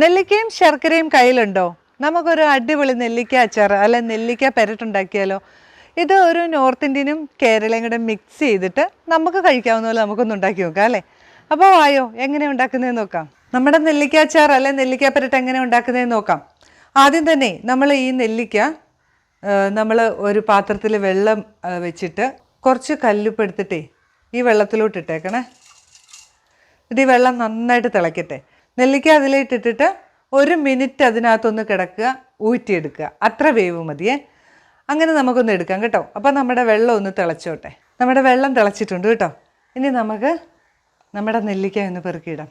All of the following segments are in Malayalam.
നെല്ലിക്കയും ശർക്കരയും കയ്യിലുണ്ടോ? നമുക്കൊരു അടിപൊളി നെല്ലിക്ക അച്ചാർ അല്ലെ നെല്ലിക്ക പെരട്ടുണ്ടാക്കിയാലോ? ഇത് ഒരു നോർത്ത് ഇന്ത്യനും കേരളയും കൂടെ മിക്സ് ചെയ്തിട്ട് നമുക്ക് കഴിക്കാവുന്ന പോലെ നമുക്കൊന്ന് ഉണ്ടാക്കി നോക്കാം അല്ലേ? അപ്പോൾ വായോ എങ്ങനെ ഉണ്ടാക്കുന്നതെന്ന് നോക്കാം. നമ്മുടെ നെല്ലിക്ക അച്ചാർ അല്ലെ നെല്ലിക്ക പെരട്ട് എങ്ങനെ ഉണ്ടാക്കുന്നതെന്ന് നോക്കാം. ആദ്യം തന്നെ നമ്മൾ ഈ നെല്ലിക്ക നമ്മൾ ഒരു പാത്രത്തിൽ വെള്ളം വെച്ചിട്ട് കുറച്ച് കല്ലുപ്പ് എടുത്തിട്ടേ ഈ വെള്ളത്തിലോട്ട് ഇട്ടേക്കണേ. ഇത് ഈ വെള്ളം നന്നായിട്ട് തിളയ്ക്കട്ടെ നെല്ലിക്ക അതിലിട്ടിട്ടിട്ട് ഒരു മിനിറ്റ് അതിനകത്തൊന്ന് കിടക്കുക ഊറ്റിയെടുക്കുക. അത്ര വേവ് മതിയേ. അങ്ങനെ നമുക്കൊന്ന് എടുക്കാം കേട്ടോ. അപ്പോൾ നമ്മുടെ വെള്ളം ഒന്ന് തിളച്ചോട്ടെ. നമ്മുടെ വെള്ളം തിളച്ചിട്ടുണ്ട് കേട്ടോ. ഇനി നമുക്ക് നമ്മുടെ നെല്ലിക്ക ഒന്ന് പെറുക്കിയിടാം.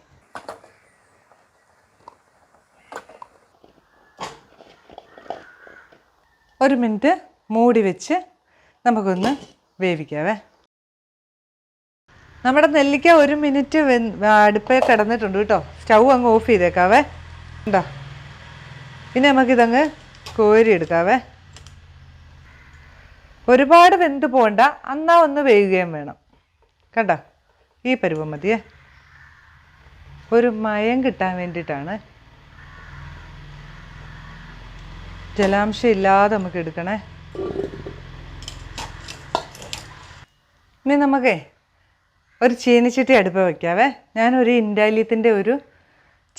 ഒരു മിനിറ്റ് മൂടി വെച്ച് നമുക്കൊന്ന് വേവിക്കാവേ. നമ്മുടെ നെല്ലിക്ക ഒരു മിനിറ്റ് അടുപ്പേ കിടന്നിട്ടുണ്ട് കേട്ടോ. സ്റ്റൗ അങ്ങ് ഓഫ് ചെയ്തേക്കാവേ. ഉണ്ടോ ഇനി നമുക്കിതങ്ങ് കോരി എടുക്കാവേ. ഒരുപാട് വെന്ത് പോകണ്ട അന്നാ ഒന്ന് വേകുകയും വേണം. കണ്ടോ? ഈ പരുവം മതിയേ. ഒരു മയം കിട്ടാൻ വേണ്ടിയിട്ടാണ്. ജലാംശം ഇല്ലാതെ നമുക്ക് എടുക്കണേ. ഇനി നമുക്കേ ഒരു ചീനിച്ചിട്ടി അടുപ്പ് വയ്ക്കാവേ ഞാനൊരു ഇൻഡാലിയത്തിന്റെ ഒരു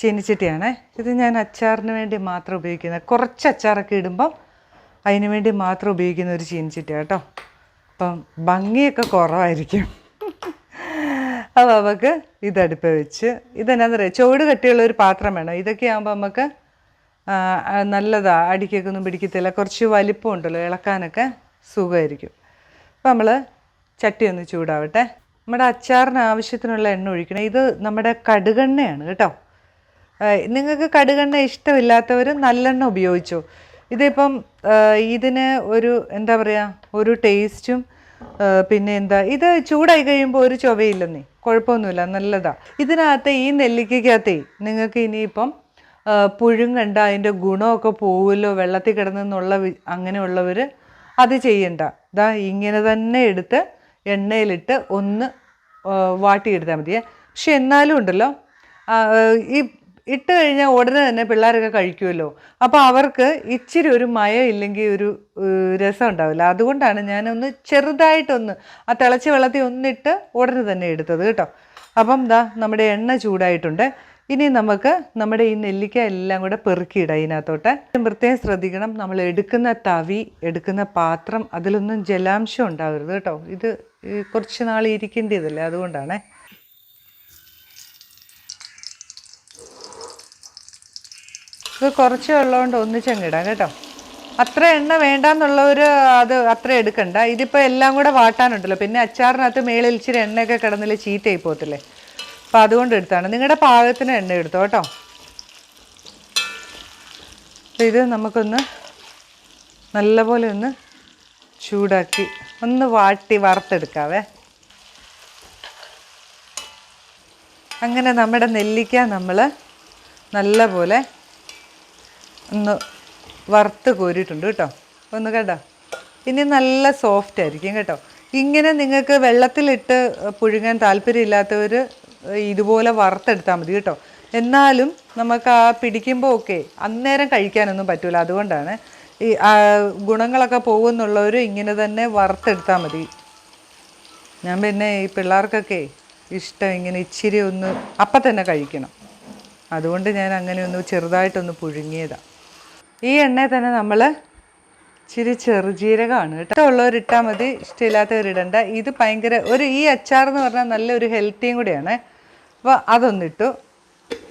ചീനിച്ചട്ടിയാണേ. ഇത് ഞാൻ അച്ചാറിന് വേണ്ടി മാത്രം ഉപയോഗിക്കുന്നത് കുറച്ച് അച്ചാറൊക്കെ ഇടുമ്പം അതിന് വേണ്ടി മാത്രം ഉപയോഗിക്കുന്ന ഒരു ചീനിച്ചട്ടിയാണ് കേട്ടോ. അപ്പം ഭംഗിയൊക്കെ കുറവായിരിക്കും. അപ്പോൾ നമുക്ക് ഇതടുപ്പ് വെച്ച് ഇതെന്നാന്ന് പറയുക ചുവട് കട്ടിയുള്ള ഒരു പാത്രം വേണം. ഇതൊക്കെ ആകുമ്പോൾ നമുക്ക് നല്ലതാണ് അടിക്കൊക്കെ ഒന്നും പിടിക്കത്തില്ല. കുറച്ച് വലിപ്പം ഉണ്ടല്ലോ ഇളക്കാനൊക്കെ സുഖമായിരിക്കും. അപ്പോൾ നമ്മൾ ചട്ടി ഒന്ന് ചൂടാവട്ടെ. നമ്മുടെ അച്ചാറിന് ആവശ്യത്തിനുള്ള എണ്ണ ഒഴിക്കണം. ഇത് നമ്മുടെ കടുകെണ്ണയാണ് കേട്ടോ. നിങ്ങൾക്ക് കടുകെണ്ണ ഇഷ്ടമില്ലാത്തവർ നല്ലെണ്ണ ഉപയോഗിച്ചു? ഇതിപ്പം ഇതിന് ഒരു എന്താ പറയുക ഒരു ടേസ്റ്റും പിന്നെ എന്താ ഇത് ചൂടായി കഴിയുമ്പോൾ ഒരു ചൊവയില്ലെന്നേ കുഴപ്പമൊന്നുമില്ല നല്ലതാ. ഇതിനകത്ത് ഈ നെല്ലിക്കകത്തേ നിങ്ങൾക്ക് ഇനിയിപ്പം പുഴുങ്ങണ്ട അതിന്റെ ഗുണമൊക്കെ പോവുമല്ലോ വെള്ളത്തിൽ കിടന്നെന്നുള്ള അങ്ങനെയുള്ളവർ അത് ചെയ്യണ്ട. ഇതാ ഇങ്ങനെ തന്നെ എടുത്ത് എണ്ണയിലിട്ട് ഒന്ന് വാട്ടിയെടുത്താൽ മതിയേ. പക്ഷെ എന്നാലും ഉണ്ടല്ലോ ഈ ഇട്ട് കഴിഞ്ഞാൽ ഉടനെ തന്നെ പിള്ളേരൊക്കെ കഴിക്കുമല്ലോ. അപ്പോൾ അവർക്ക് ഇച്ചിരി ഒരു മയം ഇല്ലെങ്കിൽ ഒരു രസം ഉണ്ടാവില്ല. അതുകൊണ്ടാണ് ഞാനൊന്ന് ചെറുതായിട്ടൊന്ന് ആ തിളച്ച വെള്ളത്തിൽ ഒന്നിട്ട് ഉടനെ തന്നെ എടുത്തത് കേട്ടോ. അപ്പം ദാ നമ്മുടെ എണ്ണ ചൂടായിട്ടുണ്ട്. ഇനി നമുക്ക് നമ്മുടെ ഈ നെല്ലിക്ക എല്ലാം കൂടെ പെറുക്കിയിടാം ഇതിനകത്തോട്ട്. പ്രത്യേകം ശ്രദ്ധിക്കണം. നമ്മൾ എടുക്കുന്ന തവി എടുക്കുന്ന പാത്രം അതിലൊന്നും ജലാംശം ഉണ്ടാവരുത് കേട്ടോ. ഇത് കുറച്ച് നാൾ ഇരിക്കേണ്ടതല്ലേ? അതുകൊണ്ടാണേ. ഇത് കുറച്ച് ഉള്ളതുകൊണ്ട് ഒന്നിച്ചങ്ങിടാം കേട്ടോ. അത്ര എണ്ണ വേണ്ടാന്നുള്ളവർ അത് അത്ര എടുക്കണ്ട. ഇതിപ്പോൾ എല്ലാം കൂടെ വാട്ടാനുണ്ടല്ലോ. പിന്നെ അച്ചാറിനകത്ത് മേളിൽ ഇച്ചിരി എണ്ണയൊക്കെ കിടന്നില്ല ചീത്തയായി പോകത്തില്ലേ? അപ്പോൾ അതുകൊണ്ട് എടുത്താണ്. നിങ്ങളുടെ പാകത്തിന് എണ്ണ എടുത്തോ കേട്ടോ. ഇത് നമുക്കൊന്ന് നല്ലപോലെ ഒന്ന് ചൂടാക്കി ഒന്ന് വാട്ടി വറുത്തെടുക്കാവേ. അങ്ങനെ നമ്മുടെ നെല്ലിക്ക നമ്മൾ നല്ലപോലെ ഒന്ന് വറുത്ത് കോരിയിട്ടുണ്ട് കേട്ടോ. ഒന്ന് കേട്ടോ. ഇനി നല്ല സോഫ്റ്റ് ആയിരിക്കും കേട്ടോ. ഇങ്ങനെ നിങ്ങൾക്ക് വെള്ളത്തിലിട്ട് പുഴുങ്ങാൻ താല്പര്യമില്ലാത്തവർ ഇതുപോലെ വറുത്തെടുത്താൽ മതി കേട്ടോ. എന്നാലും നമുക്ക് ആ പിടിക്കുമ്പോൾ ഒക്കെ അന്നേരം കഴിക്കാനൊന്നും പറ്റില്ല അതുകൊണ്ടാണ് ഈ ഗുണങ്ങളൊക്കെ പോകുന്നുള്ളവർ ഇങ്ങനെ തന്നെ വറുത്തെടുത്താൽ മതി. ഞാൻ പിന്നെ ഈ പിള്ളേർക്കൊക്കെ ഇഷ്ടം ഇങ്ങനെ ഇച്ചിരി ഒന്ന് അപ്പം തന്നെ കഴിക്കണം. അതുകൊണ്ട് ഞാൻ അങ്ങനെ ഒന്ന് ചെറുതായിട്ടൊന്ന് പുഴുങ്ങിയതാണ് ഈ എണ്ണയിൽ തന്നെ നമ്മൾ ഇച്ചിരി ചെറുജീരകമാണ് കേട്ടോ. ഉള്ളവരിട്ടാൽ മതി ഇഷ്ടമില്ലാത്തവർ ഇടണ്ട. ഇത് ഭയങ്കര ഒരു ഈ അച്ചാർ എന്ന് പറഞ്ഞാൽ നല്ലൊരു ഹെൽത്തിയും കൂടിയാണ്. അപ്പോൾ അതൊന്നിട്ടു.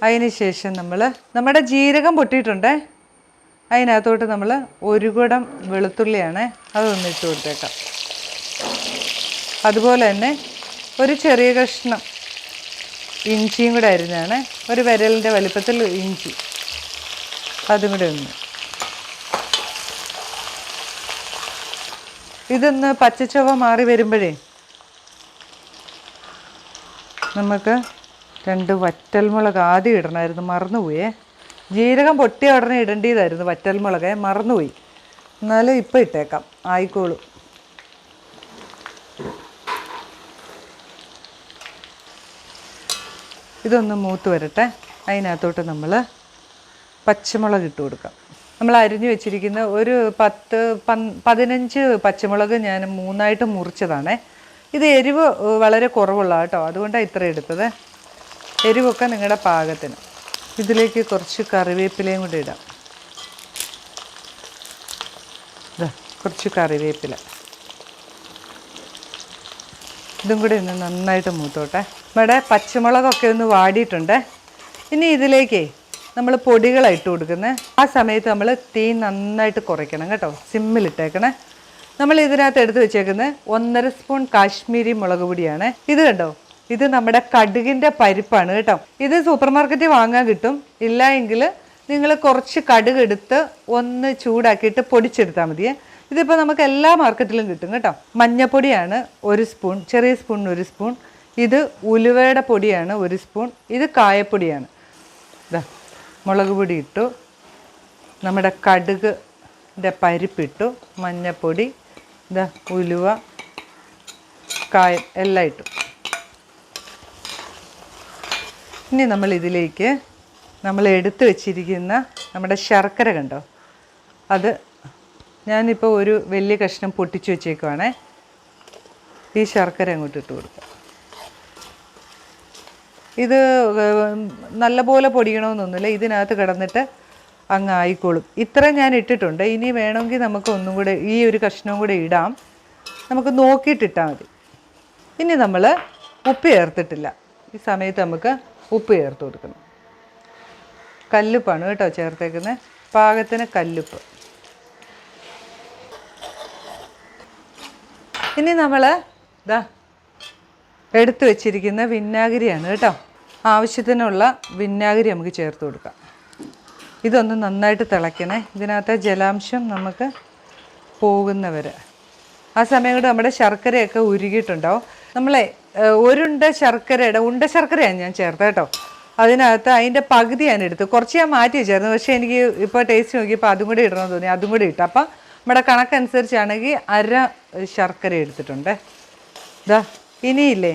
അതിന് ശേഷം നമ്മൾ നമ്മുടെ ജീരകം പൊട്ടിയിട്ടുണ്ടേ. അതിനകത്തോട്ട് നമ്മൾ ഒരു കുടം വെളുത്തുള്ളിയാണ് അതൊന്ന് ഇട്ട് കൊടുത്തേക്കാം. അതുപോലെ തന്നെ ഒരു ചെറിയ കഷ്ണം ഇഞ്ചിയും കൂടെ അരിഞ്ഞാണ്. ഒരു വിരലിന്റെ വലിപ്പത്തിൽ ഇഞ്ചി. അതും കൂടെ ഒന്ന് ഇതൊന്ന് പച്ചച്ചവ മാറി വരുമ്പോഴേ നമുക്ക് രണ്ട് വറ്റൽമുളക് ആദ്യം ഇടണമായിരുന്നു മറന്നുപോയേ. ജീരകം പൊട്ടിയ ഉടനെ ഇടേണ്ടതായിരുന്നു വറ്റൽമുളക് മറന്നുപോയി. എന്നാലും ഇപ്പം ഇട്ടേക്കാം ആയിക്കോളും. ഇതൊന്ന് മൂത്ത് വരട്ടെ അതിനകത്തോട്ട് നമ്മൾ പച്ചമുളക് ഇട്ട് കൊടുക്കാം. നമ്മൾ അരിഞ്ഞു വെച്ചിരിക്കുന്ന ഒരു പത്ത് പതിനഞ്ച് പച്ചമുളക് ഞാൻ മൂന്നായിട്ട് മുറിച്ചതാണേ. ഇത് എരിവ് വളരെ കുറവുള്ള കേട്ടോ. അതുകൊണ്ടാണ് ഇത്ര എടുത്തത്. എരിവൊക്കെ നിങ്ങളുടെ പാകത്തിന്. ഇതിലേക്ക് കുറച്ച് കറിവേപ്പിലയും കൂടി ഇടാം. കുറച്ച് കറിവേപ്പില. ഇതും കൂടി ഒന്ന് നന്നായിട്ട് മൂത്തോട്ടെ. നമ്മുടെ പച്ചമുളകൊക്കെ ഒന്ന് വാടിയിട്ടുണ്ട്. ഇനി ഇതിലേക്ക് നമ്മൾ പൊടികളായിട്ട് കൊടുക്കുന്നത് ആ സമയത്ത് നമ്മൾ തീ നന്നായിട്ട് കുറയ്ക്കണം കേട്ടോ. സിമ്മിലിട്ടേക്കണേ നമ്മൾ ഇതിനകത്ത് എടുത്ത് വെച്ചേക്കുന്നത് ഒന്നര സ്പൂൺ കാശ്മീരി മുളക് പൊടിയാണ്. ഇത് കണ്ടോ? ഇത് നമ്മുടെ കടുകിന്റെ പരിപ്പാണ് കേട്ടോ. ഇത് സൂപ്പർ മാർക്കറ്റിൽ വാങ്ങാൻ കിട്ടും. ഇല്ല എങ്കിൽ നിങ്ങൾ കുറച്ച് കടുക് എടുത്ത് ഒന്ന് ചൂടാക്കിയിട്ട് പൊടിച്ചെടുത്താൽ മതിയേ. ഇതിപ്പോൾ നമുക്ക് എല്ലാ മാർക്കറ്റിലും കിട്ടും കേട്ടോ. മഞ്ഞപ്പൊടിയാണ് ഒരു സ്പൂൺ ചെറിയ സ്പൂണിന് ഒരു സ്പൂൺ. ഇത് ഉലുവയുടെ പൊടിയാണ് ഒരു സ്പൂൺ. ഇത് കായപ്പൊടിയാണ്. ഇതാ മുളക് പൊടി ഇട്ടു. നമ്മുടെ കടുകിന്റെ പരിപ്പിട്ടു. മഞ്ഞൾപ്പൊടി ഇതാ ഉലുവ കായം എല്ലാം ഇട്ടു. ഇനി നമ്മൾ ഇതിലേക്ക് നമ്മൾ എടുത്തു വച്ചിരിക്കുന്ന നമ്മുടെ ശർക്കര കണ്ടോ? അത് ഞാനിപ്പോൾ ഒരു വലിയ കഷ്ണം പൊട്ടിച്ചു വെച്ചേക്കുവാണേ. ഈ ശർക്കര അങ്ങോട്ട് ഇട്ട് കൊടുക്കാം. ഇത് നല്ലപോലെ പൊടിയണമെന്നൊന്നുമില്ല ഇതിനകത്ത് കിടന്നിട്ട് അങ്ങ് ആയിക്കോളും. ഇത്ര ഞാൻ ഇട്ടിട്ടുണ്ട്. ഇനി വേണമെങ്കിൽ നമുക്ക് ഒന്നും കൂടെ ഈ ഒരു കഷ്ണവും കൂടെ ഇടാം. നമുക്ക് നോക്കിയിട്ടിട്ടാൽ മതി. ഇനി നമ്മൾ ഉപ്പ് ചേർത്തിട്ടില്ല. ഈ സമയത്ത് നമുക്ക് ഉപ്പ് ചേർത്ത് കൊടുക്കണം. കല്ലുപ്പാണ് കേട്ടോ ചേർത്തേക്കുന്നത് പാകത്തിന് കല്ലുപ്പ്. ഇനി നമ്മൾ ഇതാ എടുത്തു വെച്ചിരിക്കുന്ന വിന്നാഗിരിയാണ് കേട്ടോ. ആവശ്യത്തിനുള്ള വിനാഗിരി നമുക്ക് ചേർത്ത് കൊടുക്കാം. ഇതൊന്ന് നന്നായിട്ട് തിളയ്ക്കണേ. ഇതിനകത്തെ ജലാംശം നമുക്ക് പോകുന്നവരെ. ആ സമയം നമ്മുടെ ശർക്കരയൊക്കെ ഉരുകിയിട്ടുണ്ടാവും. നമ്മളെ ഒരുണ്ട ശർക്കരയുടെ ഉണ്ട ശർക്കരയാണ് ഞാൻ ചേർത്തത് കേട്ടോ. അതിനകത്ത് അതിന്റെ പകുതി ഞാൻ എടുത്തു. കുറച്ച് ഞാൻ മാറ്റി വെച്ചായിരുന്നു. പക്ഷേ എനിക്ക് ഇപ്പോൾ ടേസ്റ്റ് നോക്കിയപ്പോൾ അതും കൂടി ഇടണമെന്ന് തോന്നി. അതും കൂടി ഇട്ടു. അപ്പം നമ്മുടെ കണക്കനുസരിച്ചാണെങ്കിൽ അര ശർക്കര എടുത്തിട്ടുണ്ട്. ഇതാ ഇനിയില്ലേ?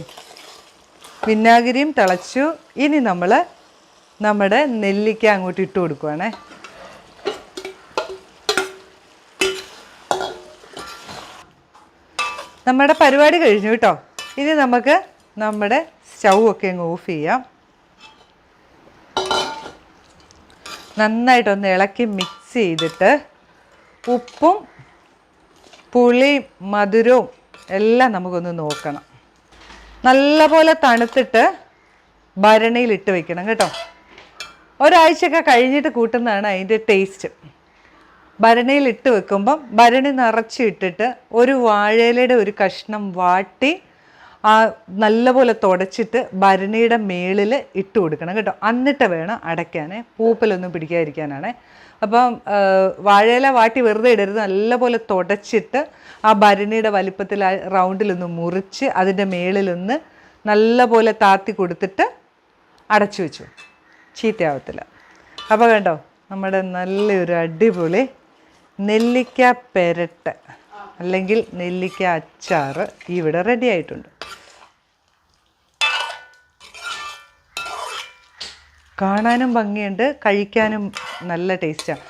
വിനാഗിരിയും തിളച്ചു. ഇനി നമ്മൾ നമ്മുടെ നെല്ലിക്ക അങ്ങോട്ട് ഇട്ട് കൊടുക്കുവാണേ. നമ്മുടെ പരിപാടി കഴിഞ്ഞു കേട്ടോ. ഇനി നമുക്ക് നമ്മുടെ സ്റ്റൗ ഒക്കെ അങ്ങ് ഓഫ് ചെയ്യാം. നന്നായിട്ടൊന്ന് ഇളക്കി മിക്സ് ചെയ്തിട്ട് ഉപ്പും പുളിയും മധുരവും എല്ലാം നമുക്കൊന്ന് നോക്കണം. നല്ലപോലെ തണുത്തിട്ട് ഭരണിയിൽ ഇട്ട് വെക്കണം കേട്ടോ. ഒരാഴ്ചയൊക്കെ കഴിഞ്ഞിട്ട് കൂട്ടുന്നതാണ് അതിന്റെ ടേസ്റ്റ് ഭരണിയിൽ ഇട്ട് വെക്കുമ്പം ഭരണി നിറച്ചിട്ടിട്ട് ഒരു വാഴയിലയുടെ ഒരു കഷ്ണം വാട്ടി ആ നല്ലപോലെ തുടച്ചിട്ട് ഭരണിയുടെ മേളിൽ ഇട്ട് കൊടുക്കണം കേട്ടോ. എന്നിട്ട് വേണം അടയ്ക്കാൻ പൂപ്പലൊന്നും പിടിക്കാതിരിക്കാനാണ്. അപ്പം വാഴയില വാട്ടി വെറുതെ ഇടരുത്. നല്ലപോലെ തുടച്ചിട്ട് ആ ഭരണിയുടെ വലിപ്പത്തിൽ ആ റൗണ്ടിലൊന്ന് മുറിച്ച് അതിന്റെ മേളിലൊന്ന് നല്ലപോലെ താത്തി കൊടുത്തിട്ട് അടച്ചു വെച്ചു. ചീത്തയാവത്തില്ല. അപ്പോൾ കണ്ടോ നമ്മുടെ നല്ലൊരു അടിപൊളി നെല്ലിക്ക പെരട്ട്. അല്ലെങ്കിൽ നെല്ലിക്ക അച്ചാർ ഇവിടെ റെഡി ആയിട്ടുണ്ട്. കാണാനും ഭംഗിയുണ്ട് കഴിക്കാനും നല്ല ടേസ്റ്റാണ്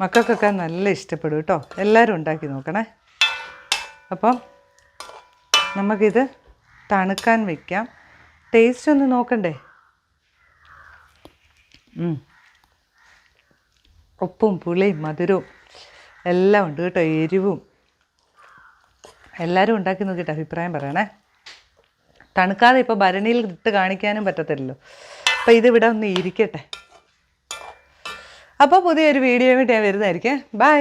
മക്കൾക്കൊക്കെ നല്ല ഇഷ്ടപ്പെടും കേട്ടോ. എല്ലാവരും ഉണ്ടാക്കി നോക്കണേ. അപ്പം നമുക്കിത് തണുക്കാൻ വയ്ക്കാം ടേസ്റ്റ് ഒന്ന് നോക്കണ്ടേ. ഉപ്പും പുളിയും മധുരവും എല്ലാം ഉണ്ട് കേട്ടോ. എരിവും എല്ലാവരും ഉണ്ടാക്കി നോക്കിയിട്ട് അഭിപ്രായം പറയണേ. തണുക്കാതെ ഇപ്പോൾ ഭരണിയിൽ ഇട്ട് കാണിക്കാനും പറ്റത്തില്ലല്ലോ. അപ്പോൾ ഇതിവിടെ ഒന്ന് ഇരിക്കട്ടെ. അപ്പോൾ പുതിയൊരു വീഡിയോ വേണ്ടി ഞാൻ വരുന്നതായിരിക്കും. ബൈ